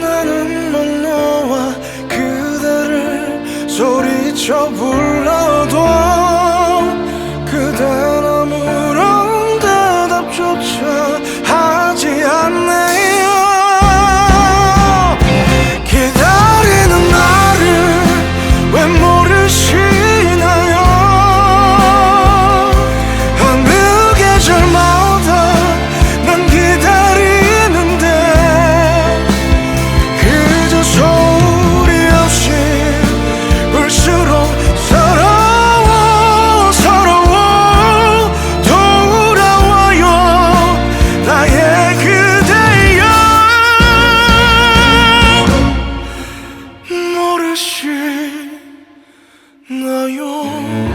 나는 막 너와 그대를 소리쳐 불러도 것이 나요.